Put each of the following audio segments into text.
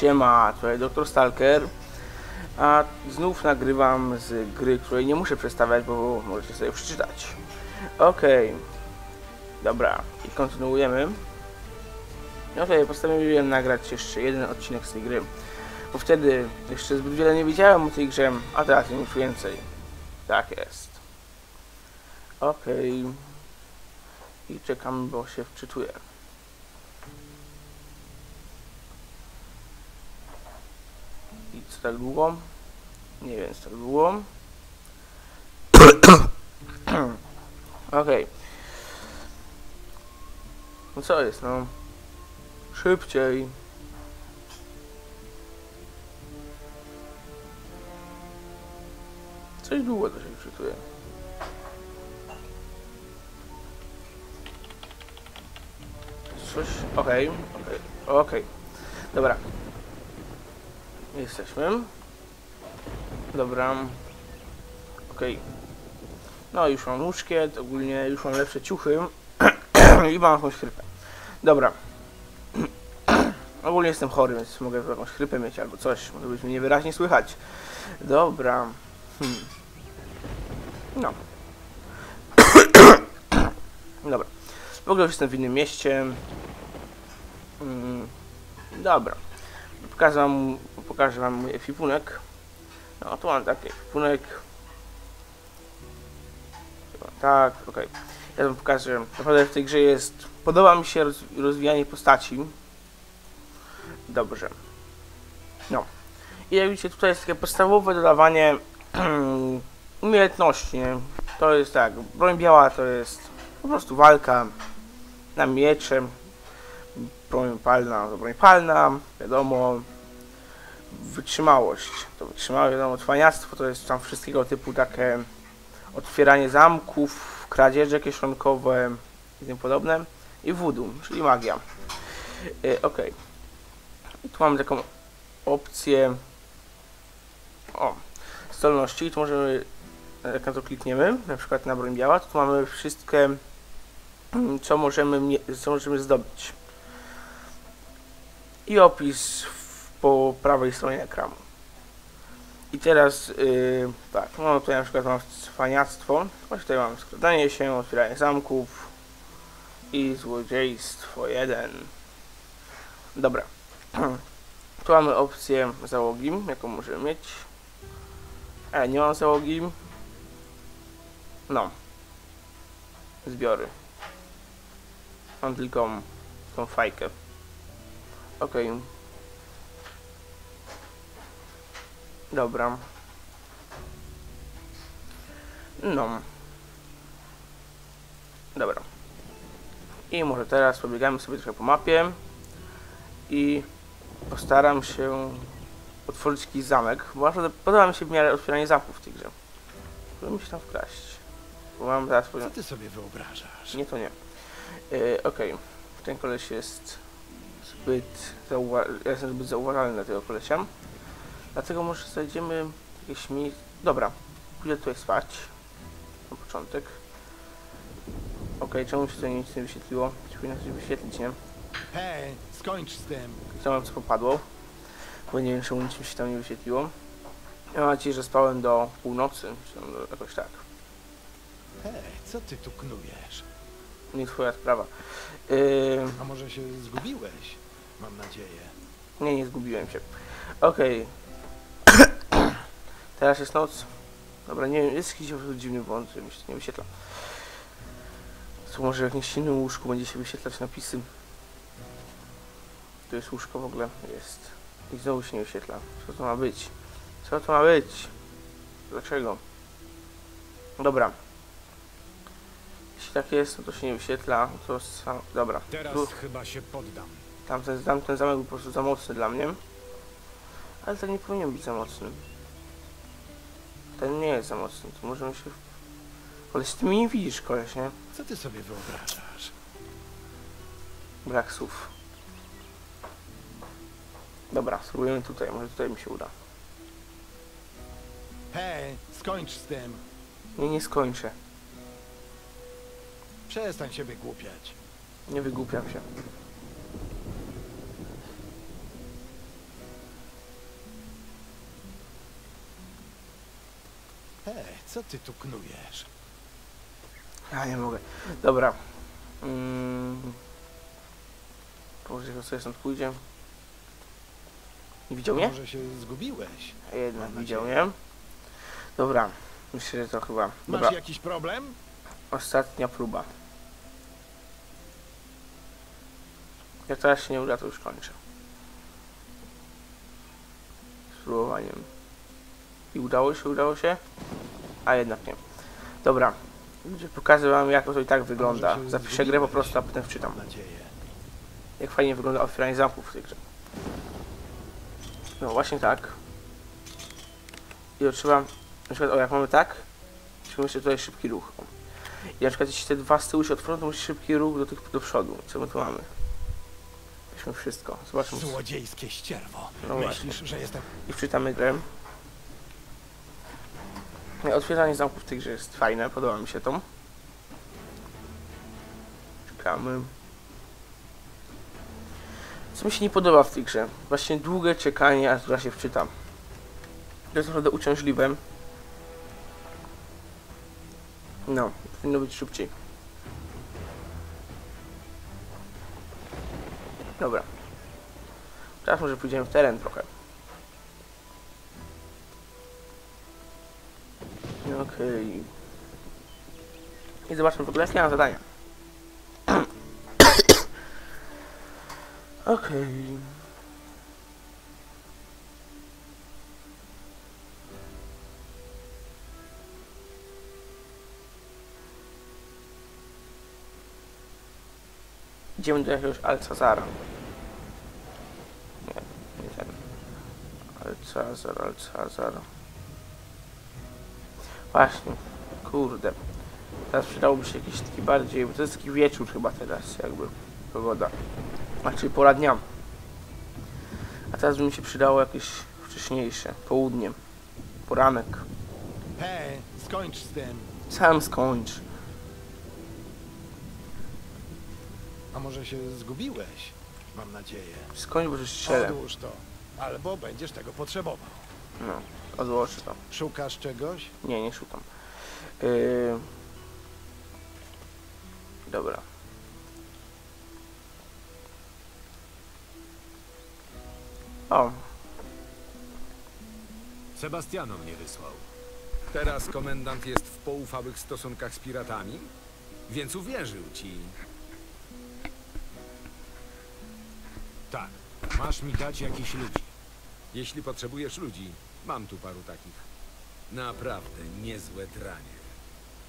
Siema, tutaj Dr. Stalker. A znów nagrywam z gry, której nie muszę przedstawiać, bo możecie sobie przeczytać. Okej. Dobra, i kontynuujemy. No ja postanowiłem nagrać jeszcze jeden odcinek z tej gry. Bo wtedy jeszcze zbyt wiele nie wiedziałem o tej grze, a teraz już więcej. Tak jest. Okej. I czekam, bo się wczytuję. Co tak długo? Nie wiem, co tak. Okej. No co jest, no? Szybciej. Coś długo to się wczytuje. Coś... Okej, okej, okej. Dobra. Jesteśmy. Dobra. Okej. No już mam łóżkiet, ogólnie już mam lepsze ciuchy i mam jakąś chrypę. Dobra. Ogólnie jestem chory, więc mogę jakąś chrypę mieć albo coś. Może być mnie niewyraźnie słychać. Dobra. Hmm. No. Dobra. W ogóle jestem w innym mieście. Mm. Dobra. Pokażę wam, pokażę wam mój ekwipunek. No, tu mam taki ekwipunek. Tak, okej. Ja wam pokażę. Naprawdę w tej grze jest... Podoba mi się roz, rozwijanie postaci. Dobrze. No. I jak widzicie, tutaj jest takie podstawowe dodawanie umiejętności. nie? To jest tak, broń biała to jest po prostu walka na miecze. Broń palna broń palna, wiadomo. Wytrzymałość to wytrzymałość, wiadomo, cwaniactwo to jest tam wszystkiego typu takie otwieranie zamków, kradzieże kieszonkowe i tym podobne. I voodoo, czyli magia. Yy, ok. I tu mamy taką opcję o, zdolności. Tu możemy, jak na to klikniemy, na przykład na broń biała, to tu mamy wszystkie, mm, co możemy, co możemy zdobyć. I opis po prawej stronie ekranu. I teraz, yy, tak, no tutaj na przykład mam cwaniactwo, właśnie tutaj mam skradanie się, otwieranie zamków i złodziejstwo 1. Dobra. Tu mamy opcję załogi, jaką możemy mieć. E, nie mam załogi. No. Zbiory. Mam tylko tą fajkę. Okej. Dobra. No. Dobra. I może teraz pobiegamy sobie trochę po mapie. I postaram się otworzyć jakiś zamek, bo naprawdę podoba mi się w miarę otwieranie zamków w tej grze. Próbuję się tam wkraść. Bo mam teraz Co powiem... ty sobie wyobrażasz? Nie, to nie. Yy, Okej. Ten koleś jest zbyt, zauwa- ja jestem zbyt zauważalny dla tego kolesia. Dlatego może znajdziemy jakieś miejsce... Dobra, pójdę tutaj spać. Na początek. Okej, czemu się tutaj nic nie wyświetliło? Powinno coś wyświetlić, nie? Hej, skończ z tym. Chciałem co popadło. Bo nie wiem czemu nic mi się tam nie wyświetliło. Ja mam nadzieję, że spałem do północy, czy tam do, jakoś tak. Hej, co ty tu knujesz? Nie twoja sprawa. Yy, A może się zgubiłeś? Mam nadzieję. nie, nie zgubiłem się. Okej. Teraz jest noc. Dobra, nie wiem, jest jakiś dziwny błąd, że mi się to nie wyświetla. Tu może w jakimś innym łóżku będzie się wyświetlać napisy. Tu jest łóżko w ogóle, jest. I znowu się nie wyświetla. Co to ma być? Co to ma być? Dlaczego? Dobra. Jeśli tak jest, no to się nie wyświetla. To sam... Dobra. Teraz Tu- chyba się poddam. Tamten, tamten zamek był po prostu za mocny dla mnie. Ale ten nie powinien być za mocny. Ten nie jest za mocny, to możemy się... Koleś, ty mnie nie widzisz, koleś, nie? Co ty sobie wyobrażasz? Brak słów. Dobra, spróbujemy tutaj, może tutaj mi się uda. Hej, skończ z tym. Nie, nie skończę. Przestań się wygłupiać. Nie wygłupiam się. Co ty tu knujesz? Ja nie mogę. Dobra. Mm. Boże, co sobie stąd pójdzie? Nie widział mnie? Może się zgubiłeś? Jednak Mam widział nadzieję. mnie. Dobra. Myślę, że to chyba. Masz Dobra, jakiś problem? ostatnia próba. Jak teraz się nie uda, to już kończę. Spróbowaniem. I udało się, udało się? A jednak nie. Dobra. Pokażę wam jak to i tak wygląda. Zapiszę grę po prostu, a potem wczytam. Mam nadzieję. Jak fajnie wygląda otwieranie zamków w tej grze. No właśnie tak. I to trzeba, na przykład, o jak mamy tak, musimy jeszcze tutaj szybki ruch. I na przykład jeśli te dwa z tyłu się otworzą, to musi szybki ruch do tych do przodu. Co my tu mamy? Weźmy wszystko. Zobaczmy. Złodziejskie ścierwo. No Myślisz, że jestem... I wczytamy grę. Nie, Otwieranie zamków w tej grze jest fajne, podoba mi się to. Czekamy. Co mi się nie podoba w tej grze? Właśnie długie czekanie, aż gra się wczyta. To jest naprawdę uciążliwe. No, powinno być szybciej. Dobra. Teraz może pójdziemy w teren trochę. Okej. I zobaczmy w ogóle jakie mam zadania. Okej. Idziemy do jakiegoś Alcazara. Nie, nie ten. Alcazar, Alcazar. Właśnie, kurde. Teraz przydałoby się jakiś taki bardziej, bo to jest taki wieczór chyba teraz, jakby, pogoda. Znaczy pora dnia. A teraz by mi się przydało jakieś wcześniejsze, południe, poranek. Hej, skończ z tym. Sam skończ. A może się zgubiłeś? Mam nadzieję. Skończ, bo już strzelę. Odłóż to. Albo będziesz tego potrzebował. No, odłożę to. Szukasz czegoś? Nie, nie szukam. Yy... Dobra. O, Sebastiano mnie wysłał. Teraz komendant jest w poufałych stosunkach z piratami? Więc uwierzył ci. Tak, masz mi dać jakichś ludzi. Jeśli potrzebujesz ludzi, mam tu paru takich. Naprawdę niezłe dranie.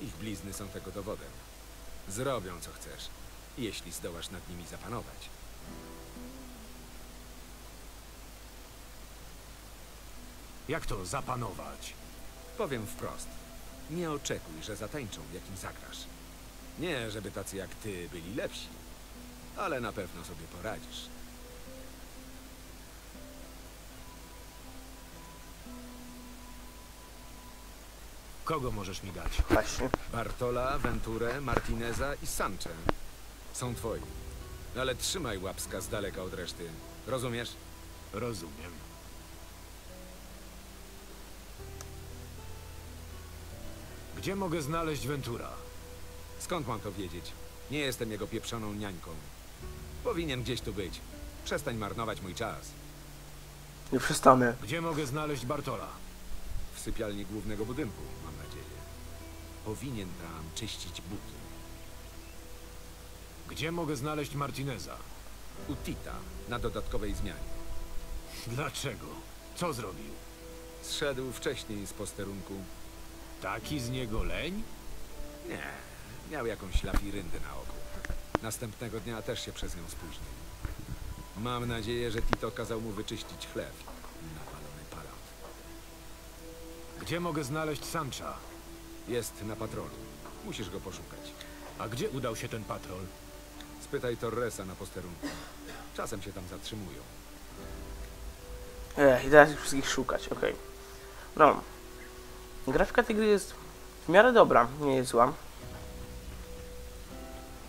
Ich blizny są tego dowodem. Zrobią co chcesz, jeśli zdołasz nad nimi zapanować. Jak to zapanować? Powiem wprost. Nie oczekuj, że zatańczą, w jakim zagrasz. Nie, żeby tacy jak ty byli lepsi, ale na pewno sobie poradzisz. Kogo możesz mi dać? właśnie. Bartola, Venturę, Martineza i Sanche. Są twoi. Ale trzymaj łapska z daleka od reszty. Rozumiesz? Rozumiem. Gdzie mogę znaleźć Ventura? Skąd mam to wiedzieć? Nie jestem jego pieprzoną niańką. Powinien gdzieś tu być. Przestań marnować mój czas. Nie przestanę. Gdzie mogę znaleźć Bartola? Sypialni głównego budynku, mam nadzieję. Powinien tam czyścić buty. Gdzie mogę znaleźć Martineza? U Tita, na dodatkowej zmianie. Dlaczego? Co zrobił? Zszedł wcześniej z posterunku. Taki z niego leń? Nie, miał jakąś lafiryndę na oku. Następnego dnia też się przez nią spóźnił. Mam nadzieję, że Tito kazał mu wyczyścić chleb. Gdzie mogę znaleźć Sancha? Jest na patrolu. Musisz go poszukać. A gdzie udał się ten patrol? Spytaj Torresa na posterunku. Czasem się tam zatrzymują. Ech, i teraz ich wszystkich szukać, okej. No. Grafika tej gry jest w miarę dobra, nie jest zła.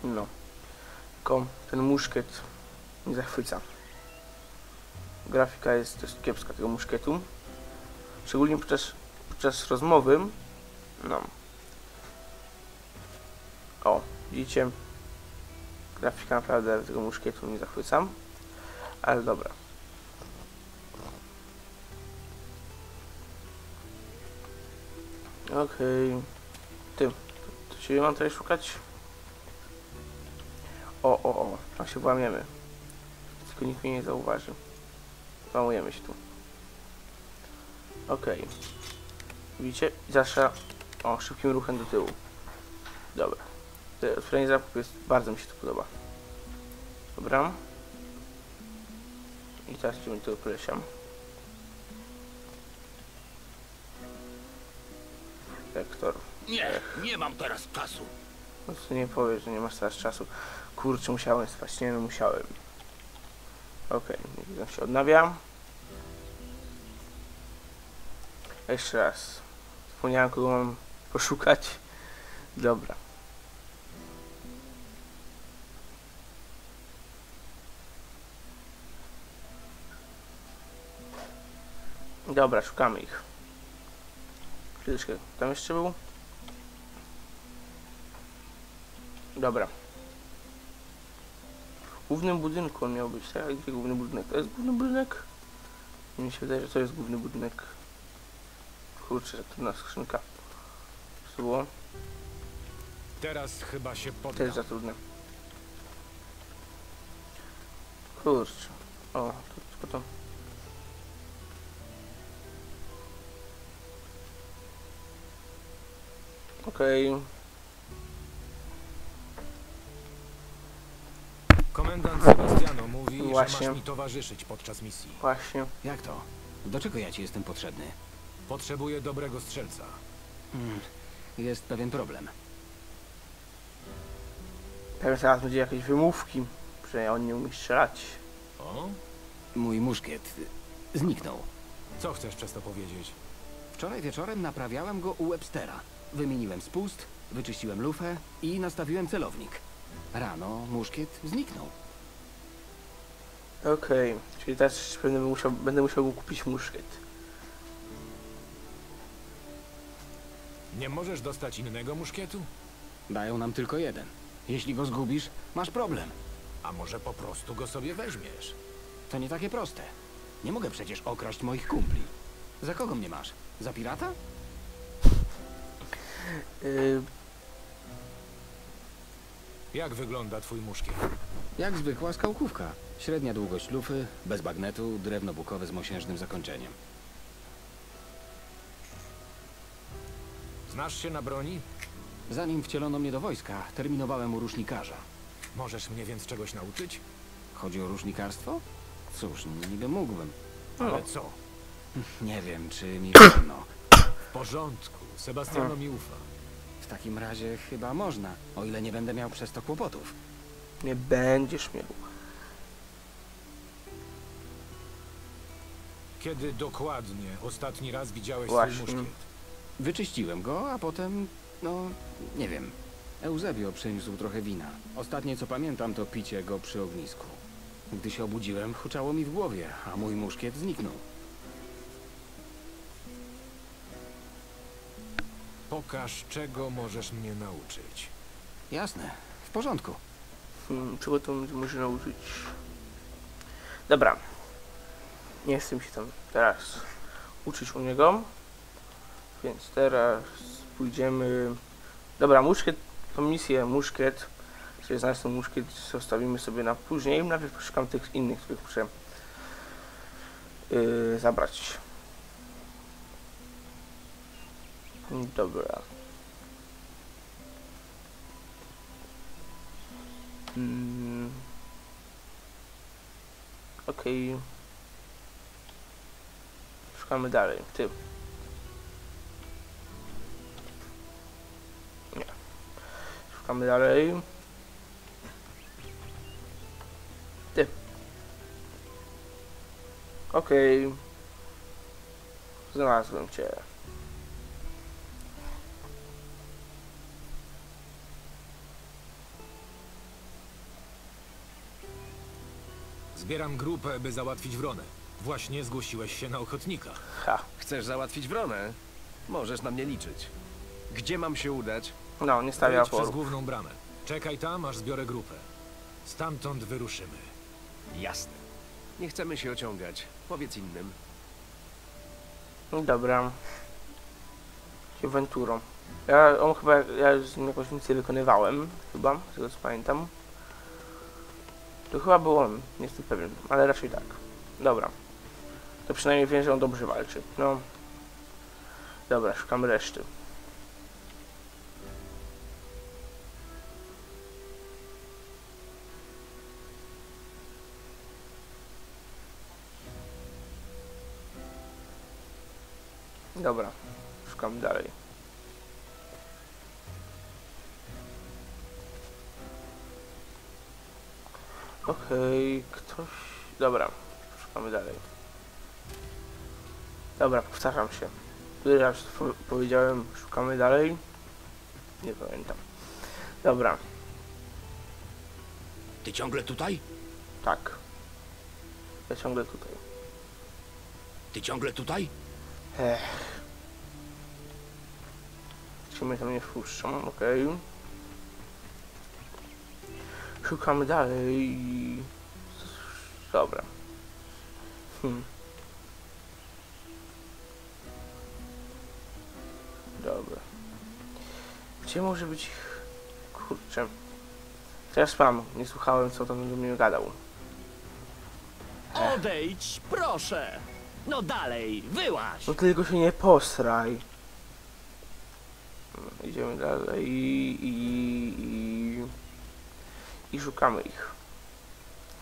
No. Tylko ten muszkiet nie zachwyca. Grafika jest dość kiepska tego muszkietu. Szczególnie podczas, podczas rozmowy No. O, widzicie? Grafika naprawdę tego muszkietu nie zachwycam. Ale dobra. Okej. Ty, to ciebie mam tutaj szukać? O, o, o, tam się włamiemy. Tylko nikt mnie nie zauważy. Włamujemy się tu. Okej. Widzicie? Zawsze o, szybkim ruchem do tyłu. Dobra. Otwieranie zamków jest, bardzo mi się to podoba. Dobra. I teraz idziemy do kolesiam. Wektor. Nie, nie mam teraz czasu. No to nie powiesz, że nie masz teraz czasu. Kurczę, musiałem spać. Nie no, musiałem. Okej, okay, się odnawia. Jeszcze raz. Zapomniałem, kogo mam poszukać. Dobra. Dobra, szukamy ich. Chwileczkę, tam jeszcze był? Dobra. W głównym budynku on miał być, tak? Gdzie główny budynek? To jest główny budynek? Mi się wydaje, że to jest główny budynek. Kurczę, jak trudna skrzynka. Było? Teraz chyba się poddam. jest za trudne. Kurczę. O, tylko to. Okej. Komendant Sebastiano mówi, Właśnie. że masz mi towarzyszyć podczas misji. Właśnie. Jak to? Do czego ja ci jestem potrzebny? Potrzebuję dobrego strzelca. Hmm, jest pewien problem. Pewnie teraz będzie jakieś wymówki, że on nie umie strzelać. O? Mój muszkiet zniknął. Co chcesz przez to powiedzieć? Wczoraj wieczorem naprawiałem go u Webstera. Wymieniłem spust, wyczyściłem lufę i nastawiłem celownik. Rano muszkiet zniknął. Okej, czyli teraz będę musiał, będę musiał kupić muszkiet. Nie możesz dostać innego muszkietu? Dają nam tylko jeden. Jeśli go zgubisz, masz problem. A może po prostu go sobie weźmiesz? To nie takie proste. Nie mogę przecież okraść moich kumpli. Za kogo mnie masz? Za pirata? Yy, Jak wygląda twój muszkiet? Jak zwykła skałkówka. Średnia długość lufy, bez bagnetu, drewno bukowe z mosiężnym zakończeniem. Znasz się na broni? Zanim wcielono mnie do wojska, terminowałem u rusznikarza. Możesz mnie więc czegoś nauczyć? Chodzi o rusznikarstwo? Cóż, niby mógłbym. Ale co? Nie wiem, czy mi wolno. W porządku. Sebastiano mi ufa. W takim razie chyba można, o ile nie będę miał przez to kłopotów. nie będziesz miał. Kiedy dokładnie ostatni raz widziałeś Właśnie. swój muszkiet? Wyczyściłem go, a potem, no, nie wiem. Eusebio przyniósł trochę wina. Ostatnie co pamiętam to picie go przy ognisku. Gdy się obudziłem, huczało mi w głowie, a mój muszkiet zniknął. Pokaż, czego możesz mnie nauczyć. Jasne, w porządku. Hmm, czego to może nauczyć? Dobra. Nie chcę mi się tam teraz uczyć u niego. Więc teraz pójdziemy... Dobra, muszkiet, tą misję muszkiet, czyli znaleźć ten muszkiet, zostawimy sobie na później. Najpierw poszukam tych innych, których muszę yy, zabrać. Dobra. Mm. Okej. Szukamy dalej. Ty. Szukamy dalej. Ty. Okej. Znalazłem cię. Zbieram grupę, by załatwić wronę. Właśnie zgłosiłeś się na ochotnika. Ha. Chcesz załatwić wronę? Możesz na mnie liczyć. Gdzie mam się udać? No, nie stawia Wejdź przez oporu. główną bramę. Czekaj tam, aż zbiorę grupę. Stamtąd wyruszymy. Jasne. Nie chcemy się ociągać. Powiedz innym. No Dobra. Aventurą. Ja, on chyba, ja już z nim jakąś misję wykonywałem, chyba, z tego co pamiętam. To chyba był on, nie jestem pewien, ale raczej tak. Dobra. To przynajmniej wiem, że on dobrze walczy. No. Dobra, szukamy reszty. Dobra, szukam dalej. Okej, ktoś... Dobra, szukamy dalej. Dobra, powtarzam się. Który raz powiedziałem, szukamy dalej? Nie pamiętam. Dobra, Ty ciągle tutaj? tak. Ja ciągle tutaj. Ty ciągle tutaj? Ech. Mnie tam nie wpuszczą? Okej. Szukamy dalej. Dobra. Hmm. Dobra. Gdzie może być ich... Kurczę. Teraz mam. Nie słuchałem, co tam do mnie gadał. Odejdź, proszę! No dalej, wyłaź! No tylko się nie posraj. Idziemy dalej i, i, i, szukamy ich.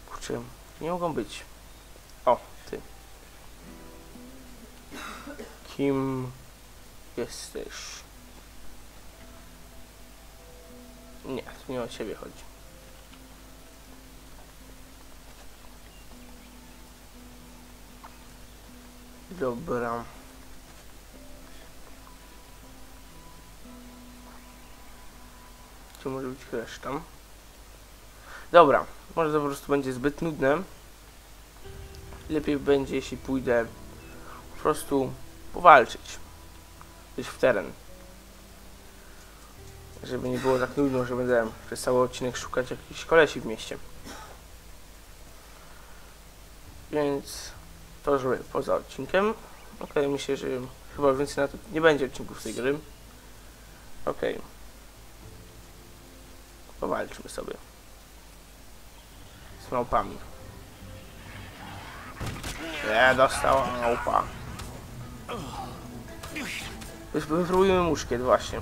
Kurczę, nie mogą być. O, ty. Kim jesteś? Nie, tu nie o ciebie chodzi. Dobra. Gdzie może być reszta? Dobra, może to po prostu będzie zbyt nudne. Lepiej będzie, jeśli pójdę po prostu powalczyć. Gdzieś w teren. Żeby nie było tak nudno, że będę przez cały odcinek szukać jakichś kolesi w mieście. Więc to zrobię poza odcinkiem. Okej, myślę, że chyba więcej na to nie będzie odcinków z tej gry. Okej. Powalczmy sobie. Z małpami. Nie, dostała małpa. Wypróbujmy muszkiet, właśnie.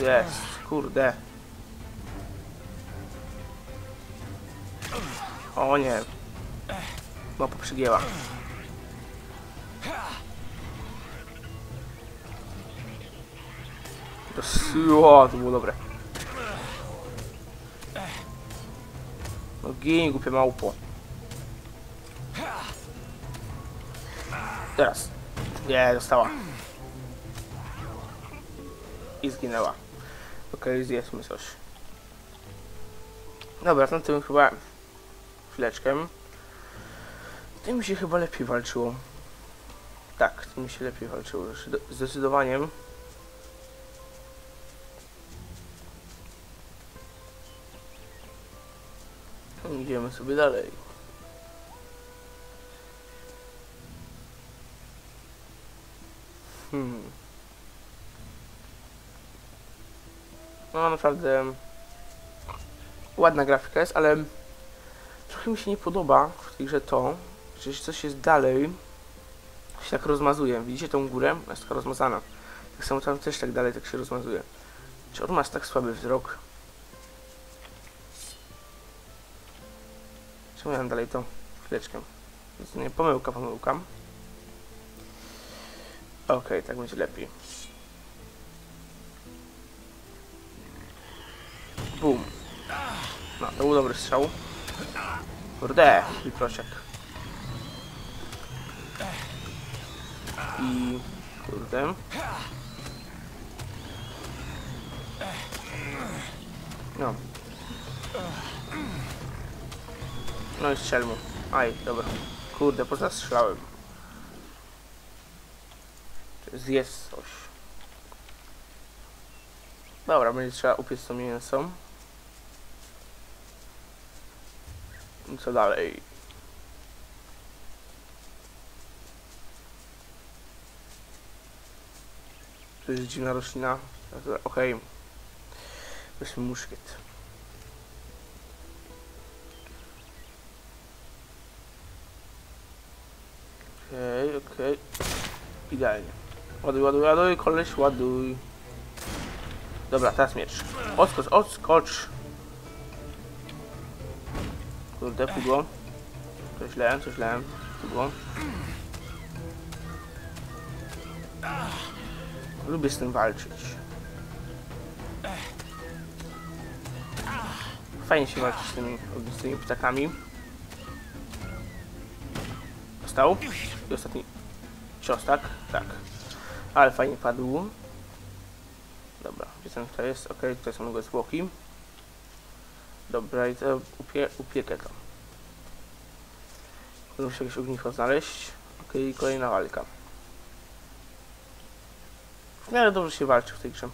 Jest, kurde. O nie. Małpa przygięła. O, to było dobre. No gin, głupie małpo. Teraz. Nie, dostała. I zginęła. Okej, zjedzmy coś. Dobra, na tym chyba chwileczkę. Tym mi się chyba lepiej walczyło. Tak, tym mi się lepiej walczyło. Zdecy- Idziemy sobie dalej. Hmm. No naprawdę ładna grafika jest, ale trochę mi się nie podoba w tej grze to, że coś jest dalej, się tak rozmazuje. Widzicie tą górę? Jest taka rozmazana. Tak samo tam też tak dalej tak się rozmazuje. Czy on ma tak słaby wzrok? Mam dalej to? Chwileczkę. Nie, pomyłka, pomyłka. Okej, tak będzie lepiej. Bum. No, to był dobry strzał. Kurde, wiprosiak. I... Kurde. No. No i strzel mu. Aj, dobra. Kurde, poza strzelałem. Zjedz coś. Dobra, będzie trzeba upiec to mięso. I co dalej? To jest dziwna roślina. Okej. Weźmy muszkiet. Okej, okej. Idealnie. Ładuj, ładuj, ładuj, koleś, ładuj. Dobra, teraz miecz. Odskocz, odskocz. Kurde, pudło. Coś źle, coś źle. Pudło. Lubię z tym walczyć. Fajnie się walczyć z tymi ognistymi ptakami. Dostał. I ostatni cios, tak? Tak. Ale fajnie padł. Dobra, gdzie ten tutaj jest? Ok, tutaj są jego zwłoki. Dobra, i to upie upiekę to. Muszę jakieś ognisko znaleźć. Ok, kolejna walka. W miarę dobrze się walczy w tej grze.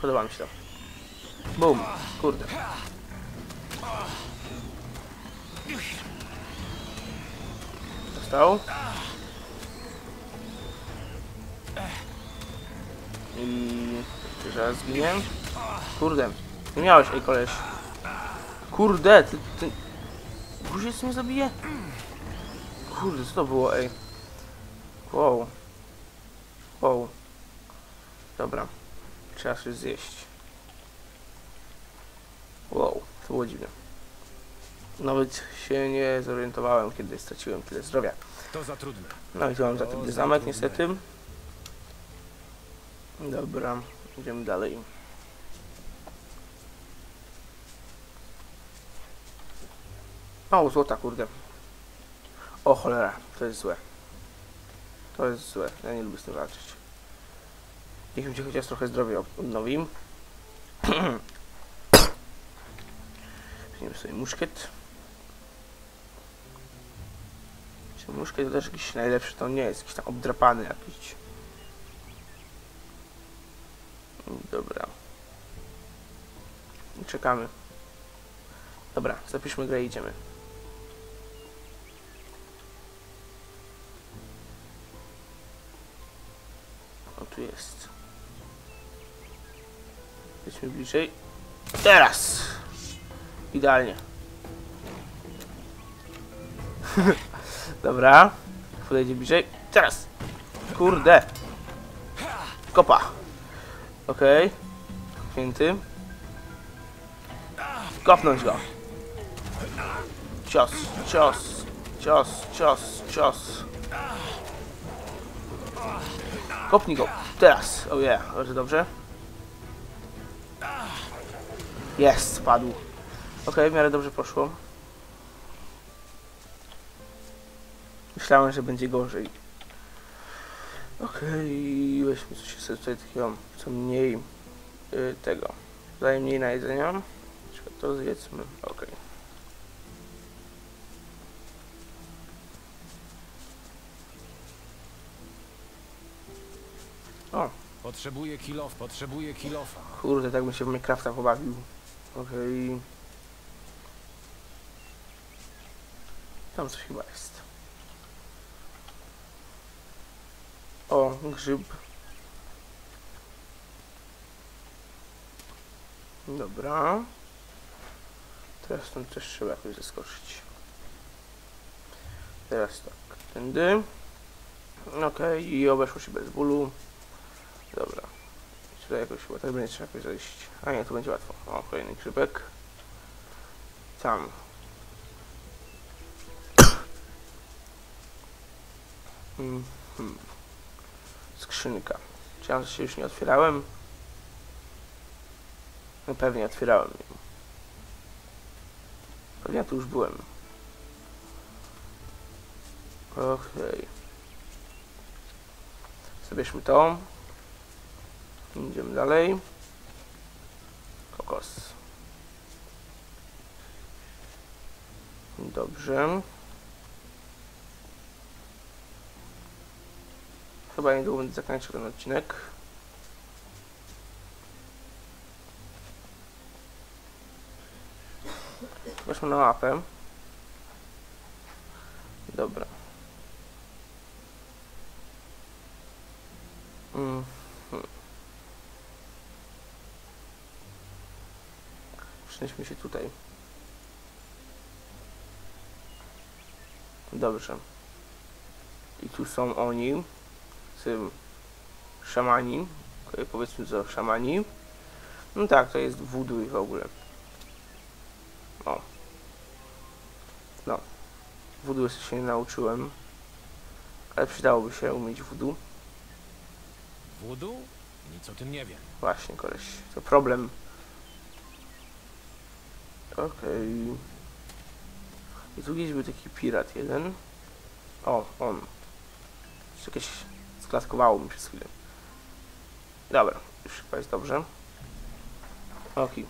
Podoba mi się to. Bum, kurde. Dostał. I... Zaraz zginie? Kurde. Nie miałeś, ej koleś. Kurde, ty... ty... Guziec mnie zabije? Kurde, co to było, ej? Wow. Wow. Dobra. Trzeba coś zjeść. Wow, to było dziwne. Nawet się nie zorientowałem, kiedy straciłem tyle zdrowia. To za trudne. No i tu mam za za zamek niestety. Dobra, idziemy dalej. O, złota, kurde. O cholera, to jest złe. To jest złe, ja nie lubię z tym walczyć. Niech mi się chociaż trochę zdrowie odnowi. Weźmiemy sobie muszkiet. Muszkiet to też jakiś najlepszy, to nie jest jakiś tam obdrapany jakiś. Dobra. Czekamy. Dobra, zapiszmy grę i idziemy. O, tu jest. Jesteśmy bliżej. Teraz! Idealnie. Dobra. Podejdzie bliżej. Teraz! Kurde! Kopa! Okej. Święty. Kopnąć go. Cios, cios, cios, cios, cios. Kopnij go. Teraz. O je, bardzo dobrze. Jest, spadł. Okej, w miarę dobrze poszło. Myślałem, że będzie gorzej. Okej, weźmy coś sobie tutaj takiego, co mniej y, tego. Daje mniej na jedzenia. To zjedzmy. Okej. O, Potrzebuję kilof, potrzebuję kilofa. kurde, tak bym się w Minecrafta pobawił. Okej. Tam coś chyba jest. O, grzyb. Dobra. Teraz stąd też trzeba jakoś zaskoczyć. Teraz tak, tędy. Okej, i obeszło się bez bólu. Dobra. Tutaj jakoś chyba tak będzie trzeba jakoś zejść. A nie, tu będzie łatwo. O, kolejny grzybek. Tam. Mhm. Skrzynka. Czy ja się już nie otwierałem? No pewnie otwierałem ją. Pewnie ja tu już byłem. Okej. Zabierzmy to. Idziemy dalej. Kokos. Dobrze. Chyba niedługo będę zakończył ten odcinek. Weszmy na mapę. Dobra. Mhm. Przenieśmy się tutaj. Dobrze. I tu są oni. Tym szamani. Okej, Powiedzmy co szamani. No tak, to jest voodoo i w ogóle. O. No. Voodoo jeszcze się nie nauczyłem. Ale przydałoby się umieć voodoo. Wudu? Nic o tym nie wiem. Właśnie, koleś. To problem. Okej. I tu gdzieś był taki pirat jeden. O, on. Jeszcze jakieś sklaskowało mi przez chwilę. Dobra, już chyba jest dobrze. Okej.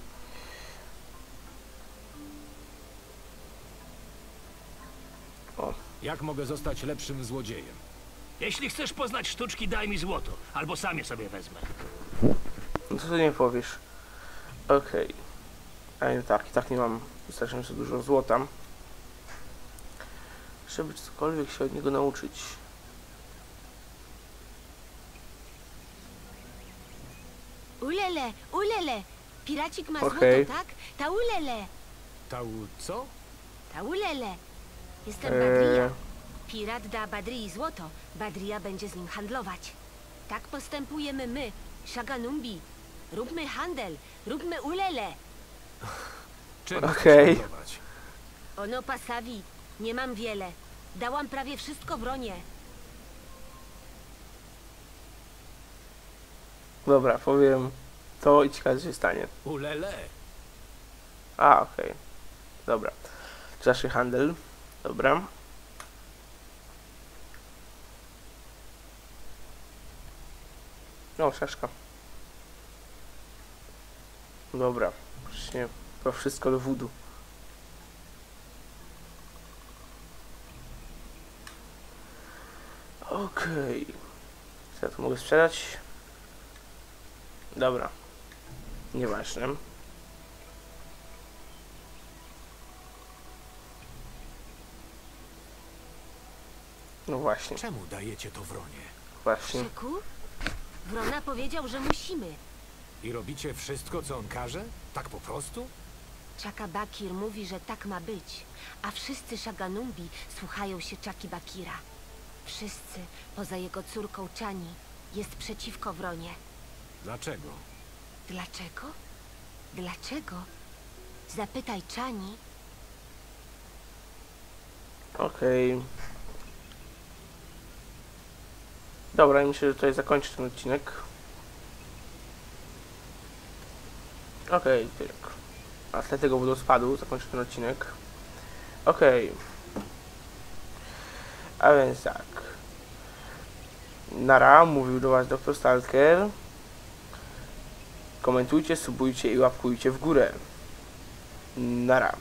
Jak mogę zostać lepszym złodziejem? Jeśli chcesz poznać sztuczki, daj mi złoto, albo sam je sobie wezmę. No co ty nie powiesz? Okej. A nie tak, i tak nie mam wystarczająco dużo złota. Żeby cokolwiek się od niego nauczyć. Ulele, ulele! Piracik ma Okej. złoto, tak? Ta ulele! Tał co? Ta ulele! Jestem Eee. Badria. Pirat da Badrii złoto. Badria będzie z nim handlować. Tak postępujemy my, Shaganumbi. Róbmy handel, róbmy ulele. Czym Okej. chcesz handlować? Ono pasawi, nie mam wiele. Dałam prawie wszystko wronie. Dobra, powiem to i ciekawe co się stanie. Ulele. A, okej. Dobra. Dalszy handel. Dobra. O, szaszka. Dobra. Właśnie to wszystko do wudu. Okej. Co ja tu mogę sprzedać? Dobra. Nieważne. No właśnie, Czemu dajecie to wronie? właśnie. Szyku? Wrona powiedział, że musimy. I robicie wszystko, co on każe? Tak po prostu? Chaka Bakir mówi, że tak ma być, a wszyscy Shaganumbi słuchają się Chaki Bakira. Wszyscy, poza jego córką Chani, jest przeciwko Wronie. Dlaczego? Dlaczego? Dlaczego? Zapytaj Chani. Okej. Dobra, myślę, że tutaj zakończę ten odcinek. Okej, tak. A tle tego wodospadu zakończę ten odcinek. Okej. A więc tak. Nara, mówił do Was dr Stalker. Komentujcie, subujcie i łapkujcie w górę. Nara.